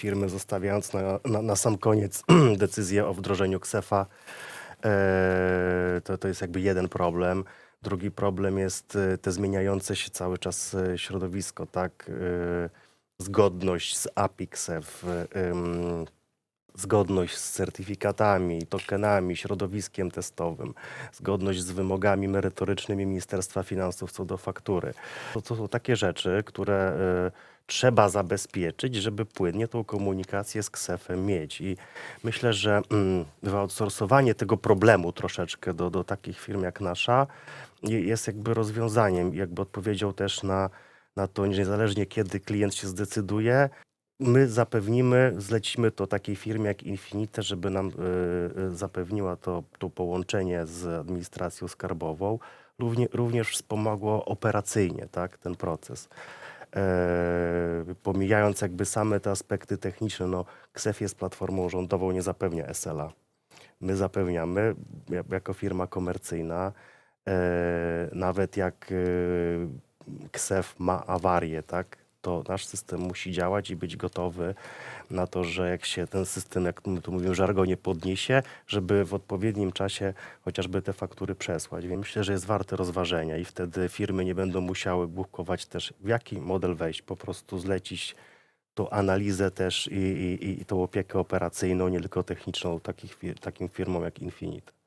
firmy, zostawiając na, na, na sam koniec decyzję o wdrożeniu KSEFA. E, to, to jest jakby jeden problem. Drugi problem jest e, te zmieniające się cały czas e, środowisko, tak? Zgodność z API KSEF, em, zgodność z certyfikatami, tokenami, środowiskiem testowym, zgodność z wymogami merytorycznymi Ministerstwa Finansów co do faktury. To, to są takie rzeczy, które trzeba zabezpieczyć, żeby płynnie tą komunikację z KSEF-em mieć. I myślę, że mm, wyoutsourcowanie tego problemu troszeczkę do, do takich firm jak nasza je- jest jakby rozwiązaniem, jakby odpowiedzią też na, na to, niezależnie kiedy klient się zdecyduje, my zapewnimy, zlecimy to takiej firmie jak Infinite, żeby nam y, y, zapewniła to, to połączenie z administracją skarbową. Równie, również wspomogło operacyjnie tak, ten proces. E, pomijając jakby same te aspekty techniczne, no KSEF jest platformą rządową, nie zapewnia SLA. My zapewniamy ja- jako firma komercyjna, e, nawet jak e, KSEF ma awarię, tak, to nasz system musi działać i być gotowy na to, że jak się ten system, jak my tu mówimy, żargonie podniesie, żeby w odpowiednim czasie chociażby te faktury przesłać. Więc myślę, że jest warte rozważenia i wtedy firmy nie będą musiały bukować też, w jaki model wejść, po prostu zlecić tą analizę też i, i, i tą opiekę operacyjną, nie tylko techniczną takich, takim firmom jak Infinite.